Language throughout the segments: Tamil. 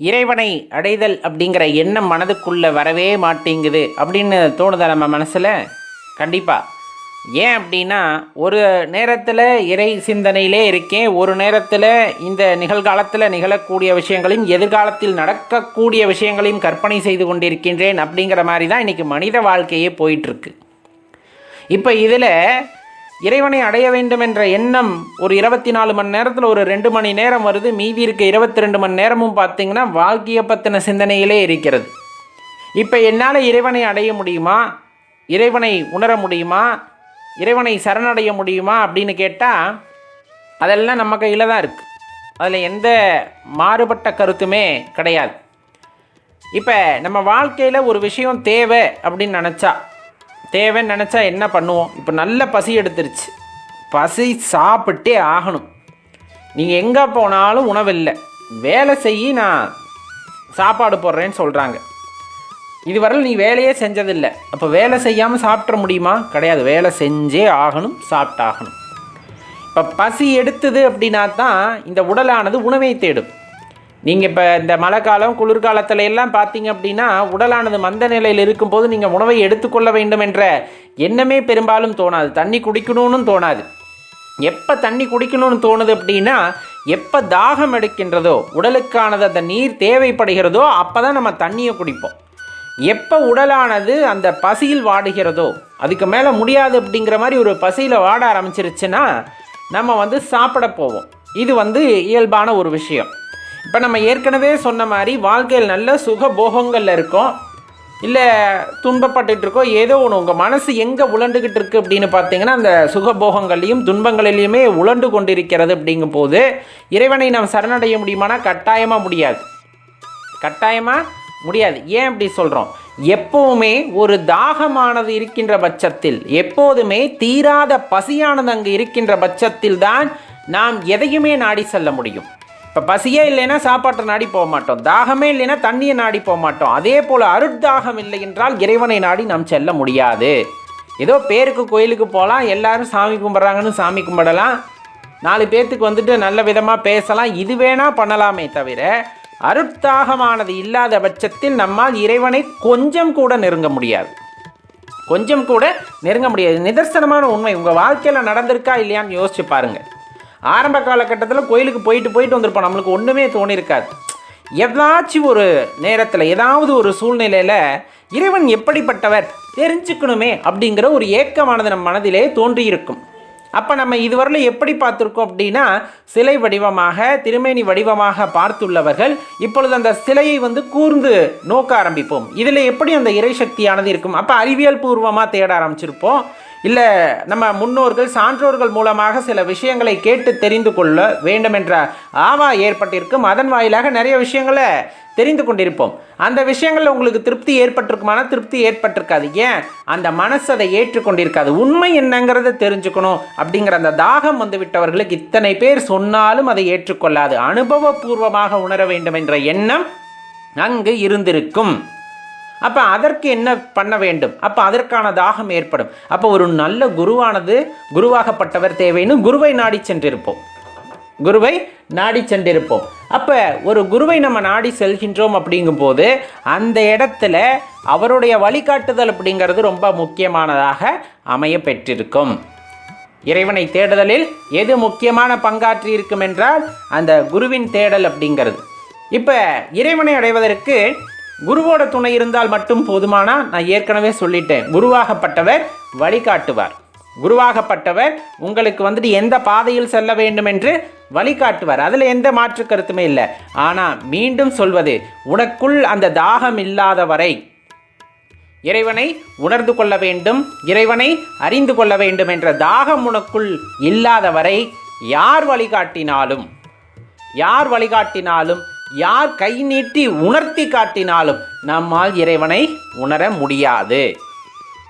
இறைவனை அடைதல் அப்படிங்கிற எண்ணம் மனதுக்குள்ளே வரவே மாட்டேங்குது அப்படின்னு தோணுதா நம்ம மனசில்? கண்டிப்பாக ஏன் அப்படின்னா ஒரு நேரத்தில் இறை சிந்தனையிலே இருக்கேன் ஒரு நேரத்தில் இந்த நிகழ்காலத்தில் நிகழக்கூடிய விஷயங்களையும் எதிர்காலத்தில் நடக்கக்கூடிய விஷயங்களையும் கற்பனை செய்து கொண்டிருக்கின்றேன் அப்படிங்கிற மாதிரி தான் இன்றைக்கி மனித வாழ்க்கையே போயிட்டுருக்கு இப்போ இதில் இறைவனை அடைய வேண்டும் என்ற எண்ணம் ஒரு இருபத்தி நாலு மணி நேரத்தில் ஒரு ரெண்டு மணி நேரம் வருது. மீதி இருக்க இருபத்தி ரெண்டு மணி நேரமும் பார்த்தீங்கன்னா வாழ்க்கையை பற்றின சிந்தனையிலே இருக்கிறது. இப்போ என்னால் இறைவனை அடைய முடியுமா? இறைவனை உணர முடியுமா? இறைவனை சரணடைய முடியுமா? அப்படின்னு கேட்டால் அதெல்லாம் நம்ம கையில் தான் இருக்குது அதில் எந்த மாறுபட்ட கருத்துமே கிடையாது. இப்போ நம்ம வாழ்க்கையில் ஒரு விஷயம் தேவை அப்படின்னு நினச்சா தேவைன்னு நினச்சா என்ன பண்ணுவோம்? இப்போ நல்ல பசி எடுத்துருச்சு. பசி சாப்பிட்டே ஆகணும். நீங்கள் எங்கே போனாலும் உணவில்லை. வேலை செய்ய நான் சாப்பாடு போடுறேன்னு சொல்கிறாங்க இதுவரையில் நீ வேலையே செஞ்சதில்லை. அப்போ வேலை செய்யாமல் சாப்பிட்ற முடியுமா? கிடையாது. வேலை செஞ்சே ஆகணும் சாப்பிட்டாகணும். இப்போ பசி எடுத்தது அப்படின்னா தான் இந்த உடலானது உணவை தேடும். நீங்கள் இப்போ இந்த மழை காலம் குளிர்காலத்துல எல்லாம் பார்த்தீங்க அப்படின்னா உடலானது மந்த நிலையில் இருக்கும்போது நீங்கள் உணவை எடுத்துக்கொள்ள வேண்டும் என்ற எண்ணமே பெரும்பாலும் தோணாது. தண்ணி குடிக்கணும்னு தோணாது. எப்போ தண்ணி குடிக்கணும்னு தோணுது அப்படின்னா எப்போ தாகம் எடுக்கின்றதோ உடலுக்கானது அந்த நீர் தேவைப்படுகிறதோ அப்போ தான் நம்ம தண்ணியை குடிப்போம். எப்போ உடலானது அந்த பசியில் வாடுகிறதோ அதுக்கு மேலே முடியாது அப்படிங்கிற மாதிரி ஒரு பசியில் வாட ஆரம்பிச்சிருச்சுன்னா நம்ம வந்து சாப்பிட போவோம். இது வந்து இயல்பான ஒரு விஷயம். இப்போ நம்ம ஏற்கனவே சொன்ன மாதிரி வாழ்க்கையில் நல்ல சுக போகங்களில் இருக்கோம். இல்லை துன்பப்பட்டுட்டு இருக்கோம். ஏதோ ஒன்று உங்கள் மனசு எங்கே உழண்டுக்கிட்டு இருக்குது அப்படின்னு பார்த்தீங்கன்னா அந்த சுகபோகங்களையும் துன்பங்களிலையுமே உழண்டு கொண்டிருக்கிறது அப்படிங்கும் போது இறைவனை நாம் சரணடைய முடியுமானா? கட்டாயமாக முடியாது. கட்டாயமாக முடியாது. ஏன் அப்படி சொல்கிறோம் எப்போவுமே ஒரு தாகமானது இருக்கின்ற பட்சத்தில் எப்போதுமே தீராத பசியானது அங்கே இருக்கின்ற பட்சத்தில் தான் நாம் எதையுமே நாடி செல்ல முடியும். இப்போ பசியே இல்லைன்னா சாப்பாட்டை நாடி போக மாட்டோம். தாகமே இல்லைன்னா தண்ணியை நாடி போக மாட்டோம். அதே போல் அருட்தாகம் இல்லை என்றால் இறைவனை நாடி நாம் செல்ல முடியாது. ஏதோ பேருக்கு கோயிலுக்கு போகலாம் எல்லாரும் சாமி கும்பிட்றாங்கன்னு சாமி கும்பிடலாம். நாலு பேர்த்துக்கு வந்துட்டு நல்ல விதமாக பேசலாம். இது வேணா பண்ணலாமே தவிர அருட்தாகமானது இல்லாத பட்சத்தில் நம்மால் இறைவனை கொஞ்சம் கூட நெருங்க முடியாது. கொஞ்சம் கூட நெருங்க முடியாது. நிதர்சனமான உண்மை. உங்கள் வாழ்க்கையில் நடந்திருக்கா இல்லையான்னு யோசிச்சு பாருங்கள் ஆரம்ப காலகட்டத்தில் கோயிலுக்கு போயிட்டு போயிட்டு வந்திருப்போம். நம்மளுக்கு ஒன்றுமே தோணியிருக்காது ஏதாச்சும் ஒரு நேரத்தில் ஏதாவது ஒரு சூழ்நிலையில் இறைவன் எப்படிப்பட்டவர் தெரிஞ்சுக்கணுமே அப்படிங்கிற ஒரு ஏக்கமானது நம் மனதிலே தோன்றியிருக்கும். அப்போ நம்ம இதுவரையிலும் எப்படி பார்த்துருக்கோம் அப்படின்னா சிலை வடிவமாக திருமேனி வடிவமாக பார்த்துள்ளவர்கள் இப்பொழுது அந்த சிலையை வந்து கூர்ந்து நோக்க ஆரம்பிப்போம். இதில் எப்படி அந்த இறை சக்தியானது இருக்கும்? அப்போ அறிவியல் பூர்வமாக தேட ஆரம்பிச்சிருப்போம். இல்லை நம்ம முன்னோர்கள் சான்றோர்கள் மூலமாக சில விஷயங்களை கேட்டு தெரிந்து கொள்ள வேண்டும் என்ற ஆவா ஏற்பட்டிருக்கும். அதன் வாயிலாக நிறைய விஷயங்களை தெரிந்து கொண்டிருப்போம். அந்த விஷயங்களில் உங்களுக்கு திருப்தி ஏற்பட்டிருக்குமான திருப்தி ஏற்பட்டிருக்காது. ஏன்? அந்த மனசு அதை ஏற்றுக்கொண்டிருக்காது. உண்மை என்னங்கிறத தெரிஞ்சுக்கணும் அப்படிங்கிற அந்த தாகம் வந்துவிட்டவர்களுக்கு இத்தனை பேர் சொன்னாலும் அதை ஏற்றுக்கொள்ளாது. அனுபவபூர்வமாக உணர வேண்டும் என்ற எண்ணம் அங்கு இருந்திருக்கும். அப்போ அதற்கு என்ன பண்ண வேண்டும்? அப்போ அதற்கான தாகம் ஏற்படும். அப்போ ஒரு நல்ல குருவானது குருவாகப்பட்டவர் தேவைன்னு குருவை நாடி சென்றிருப்போம். குருவை நாடி சென்றிருப்போம். அப்போ ஒரு குருவை நம்ம நாடி செல்கின்றோம் அப்படிங்கும்போது அந்த இடத்துல அவருடைய வழிகாட்டுதல் அப்படிங்கிறது ரொம்ப முக்கியமானதாக அமைய பெற்றிருக்கும். இறைவனை தேடுதலில் எது முக்கியமான பங்காற்றி இருக்கும் என்றால் அந்த குருவின் தேடல் அப்படிங்கிறது. இப்போ இறைவனை அடைவதற்கு குருவோட துணை இருந்தால் மட்டும் போதுமானா? நான் ஏற்கனவே சொல்லிட்டேன். குருவாகப்பட்டவர் வழிகாட்டுவார். குருவாகப்பட்டவர் உங்களுக்கு வந்துட்டு எந்த பாதையில் செல்ல வேண்டும் என்று வழிகாட்டுவார். அதில் எந்த மாற்று கருத்துமே இல்லை. ஆனால் மீண்டும் சொல்வது உனக்குள் அந்த தாகம் இல்லாத வரை இறைவனை உணர்ந்து கொள்ள வேண்டும். இறைவனை அறிந்து கொள்ள வேண்டும் என்ற தாகம் உனக்குள் இல்லாத வரை யார் வழிகாட்டினாலும் யார் வழிகாட்டினாலும் யார் கை நீட்டி உணர்த்தி காட்டினாலும் நம்மால் இறைவனை உணர முடியாது.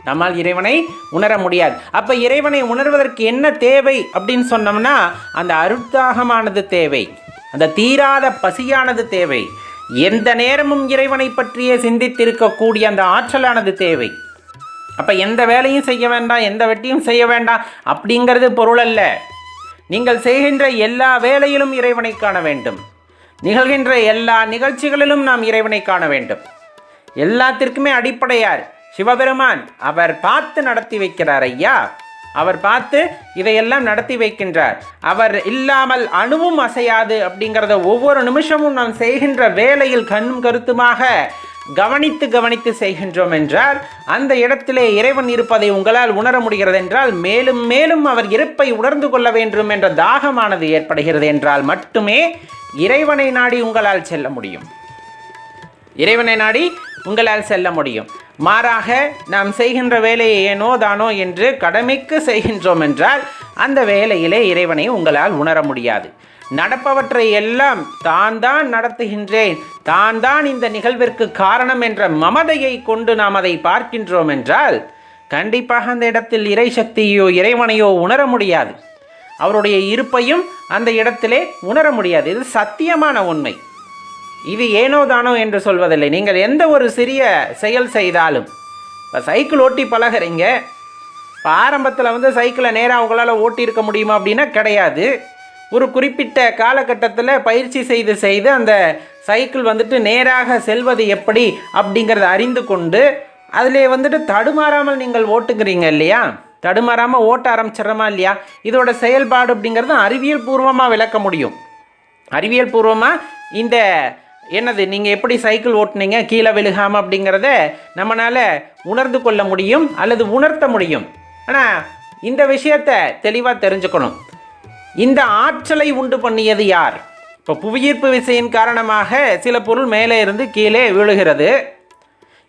நம்மால் இறைவனை உணர முடியாது. அப்போ இறைவனை உணர்வதற்கு என்ன தேவை அப்படின்னு சொன்னோம்னா அந்த அருத்தாகமானது தேவை அந்த தீராத பசியானது தேவை எந்த நேரமும் இறைவனை பற்றியே சிந்தித்திருக்கக்கூடிய அந்த ஆற்றலானது தேவை. அப்போ எந்த வேலையும் செய்ய வேண்டாம் எந்த வெட்டியும் செய்ய வேண்டாம் அப்படிங்கிறது பொருள் அல்ல நீங்கள் செய்கின்ற எல்லா வேலையிலும் இறைவனை காண வேண்டும். நிகழ்கின்ற எல்லா நிகழ்ச்சிகளிலும் நாம் இறைவனை காண வேண்டும். எல்லாத்திற்குமே அடிப்படையார் சிவபெருமான். அவர் பார்த்து நடத்தி வைக்கிறார் ஐயா. அவர் பார்த்து இதையெல்லாம் நடத்தி வைக்கின்றார். அவர் இல்லாமல் அணுவும் அசையாது அப்படிங்கிறத ஒவ்வொரு நிமிஷமும் நாம் செய்கின்ற வேலையில் கண்ணும் கருத்துமாக கவனித்து கவனித்து செய்கின்றோம் என்றால் அந்த இடத்திலே இறைவன் இருப்பதை உங்களால் உணர முடிகிறது என்றால் மேலும் மேலும் அவர் இருப்பை உணர்ந்து கொள்ள வேண்டும் என்ற தாகமானது ஏற்படுகிறது என்றால் மட்டுமே இறைவனை நாடி உங்களால் செல்ல முடியும். இறைவனை நாடி உங்களால் செல்ல முடியும். மாறாக நாம் செய்கின்ற வேலையை ஏனோ தானோ என்று கடமைக்கு செய்கின்றோம் என்றால் அந்த வேலையிலே இறைவனை உங்களால் உணர முடியாது. நடப்பவற்றை எல்லாம் தான் தான் நடத்துகின்றேன். தான் தான் இந்த நிகழ்விற்கு காரணம் என்ற மமதையை கொண்டு நாம் அதை பார்க்கின்றோம் என்றால் கண்டிப்பாக அந்த இடத்தில் இறை சக்தியோ இறைவனையோ உணர முடியாது. அவருடைய இருப்பையும் அந்த இடத்திலே உணர முடியாது. இது சத்தியமான உண்மை. இது ஏனோ தானோ என்று சொல்வதில்லை. நீங்கள் எந்த ஒரு சிறிய செயல் செய்தாலும் இப்போ சைக்கிள் ஓட்டி பழகுறீங்க. இப்போ ஆரம்பத்தில் வந்து சைக்கிளை நேராக உங்களால் ஓட்டியிருக்க முடியுமா அப்படின்னா கிடையாது. ஒரு குறிப்பிட்ட காலகட்டத்தில் பயிற்சி செய்து செய்து அந்த சைக்கிள் வந்துட்டு நேராக செல்வது எப்படி அப்படிங்கிறத அறிந்து கொண்டு அதிலே வந்துட்டு தடுமாறாமல் நீங்கள் ஓட்டுங்கிறீங்க இல்லையா? தடுமாறாமல் ஓட்ட ஆரம்பிச்சிடுறோமா இல்லையா? இதோட செயல்பாடு அப்படிங்கிறது அறிவியல் பூர்வமாக விளக்க முடியும். அறிவியல் பூர்வமாக இந்த என்னது நீங்கள் எப்படி சைக்கிள் ஓட்டுனீங்க கீழே விழுகாமல் அப்படிங்கிறத நம்மளால் உணர்ந்து கொள்ள முடியும் அல்லது உணர்த்த முடியும். ஆனால் இந்த விஷயத்தை தெளிவாக தெரிஞ்சுக்கணும். இந்த ஆற்றலை உண்டு பண்ணியது யார்? இப்போ புவியீர்ப்பு விசையின் காரணமாக சில பொருள் மேலே இருந்து கீழே விழுகிறது.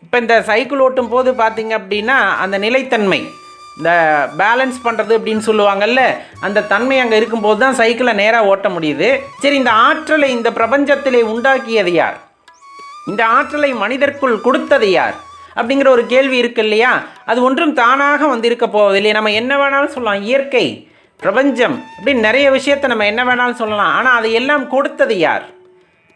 இப்போ இந்த சைக்கிள் ஓட்டும் போது பார்த்தீங்க அப்படின்னா அந்த நிலைத்தன்மை இந்த பேலன்ஸ் பண்ணுறது அப்படின்னு சொல்லுவாங்கல்ல அந்த தன்மை அங்கே இருக்கும்போது தான் சைக்கிளை நேராக ஓட்ட முடியுது. சரி இந்த ஆற்றலை இந்த பிரபஞ்சத்திலே உண்டாக்கியது யார்? இந்த ஆற்றலை மனிதர்க்குள் கொடுத்தது யார்? அப்படிங்கிற ஒரு கேள்வி இருக்கு இல்லையா? அது ஒன்றும் தானாக வந்திருக்க போவதில்லை. நம்ம என்ன வேணாலும் சொல்லலாம். இயற்கை. பிரபஞ்சம் அப்படின்னு நிறைய விஷயத்தை நம்ம என்ன வேணாலும் சொல்லலாம். ஆனால் அதை எல்லாம் கொடுத்தது யார்?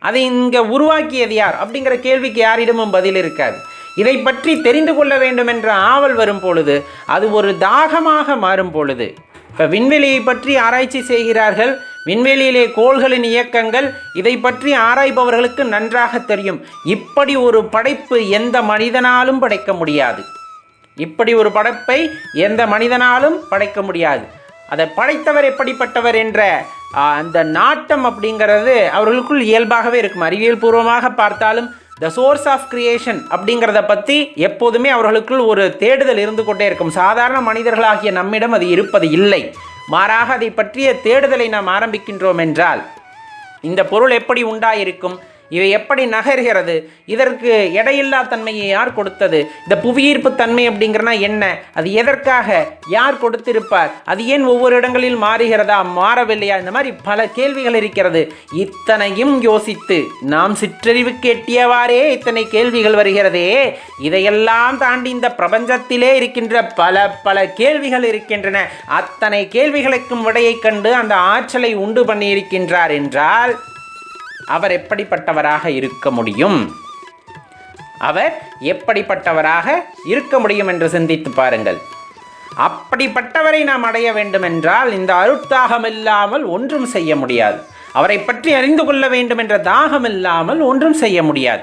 அதை இங்கே உருவாக்கியது யார்? அப்படிங்கிற கேள்விக்கு யாரிடமும் பதில் இருக்காது. இதை பற்றி தெரிந்து கொள்ள வேண்டும் என்ற ஆவல் வரும் பொழுது அது ஒரு தாகமாக மாறும் பொழுது. இப்போ விண்வெளியை பற்றி ஆராய்ச்சி செய்கிறார்கள். விண்வெளியிலே கோள்களின் இயக்கங்கள் இதை பற்றி ஆராய்பவர்களுக்கு நன்றாக தெரியும். இப்படி ஒரு படைப்பு எந்த மனிதனாலும் படைக்க முடியாது. இப்படி ஒரு படைப்பை எந்த மனிதனாலும் படைக்க முடியாது. அதை படைத்தவர் எப்படிப்பட்டவர் என்ற அந்த நாட்டம் அப்படிங்கிறது அவர்களுக்குள் இயல்பாகவே இருக்கும். அறிவியல் பூர்வமாக பார்த்தாலும் த சோர்ஸ் ஆஃப் கிரியேஷன் அப்படிங்கிறத பற்றி எப்போதுமே அவர்களுக்குள் ஒரு தேடுதல் இருந்து கொண்டே இருக்கும். சாதாரண மனிதர்களாகிய நம்மிடம் அது இருப்பது இல்லை. மாறாக அதை பற்றிய தேடுதலை நாம் ஆரம்பிக்கின்றோம் என்றால் இந்த பொருள் எப்படி உண்டாயிருக்கும்? இவை எப்படி நகர்கிறது? இதற்கு எடையில்லா தன்மையை யார் கொடுத்தது? இந்த புவியீர்ப்பு தன்மை அப்படிங்கிறனா என்ன? அது எதற்காக? யார் கொடுத்திருப்பார்? அது ஏன் ஒவ்வொரு இடங்களில் மாறுகிறதா? மாறவில்லையா? இந்த மாதிரி பல கேள்விகள் இருக்கிறது. இத்தனையும் யோசித்து நாம் சிற்றறிவு கேட்டியவாறே இத்தனை கேள்விகள் வருகிறதே. இதையெல்லாம் தாண்டி இந்த பிரபஞ்சத்திலே இருக்கின்ற பல பல கேள்விகள் இருக்கின்றன. அத்தனை கேள்விகளுக்கும் விடையைக் கண்டு அந்த ஆற்றலை உண்டு பண்ணியிருக்கின்றார் என்றால் அவர் எப்படிப்பட்டவராக இருக்க முடியும்? அவர் எப்படிப்பட்டவராக இருக்க முடியும் என்று சிந்தித்து பாருங்கள். அப்படிப்பட்டவரை நாம் அடைய வேண்டுமென்றால் இந்த அருட்தாகம் இல்லாமல் ஒன்றும் செய்ய முடியாது. அவரை பற்றி அறிந்து கொள்ள வேண்டும் என்ற தாகம் இல்லாமல் ஒன்றும் செய்ய முடியாது.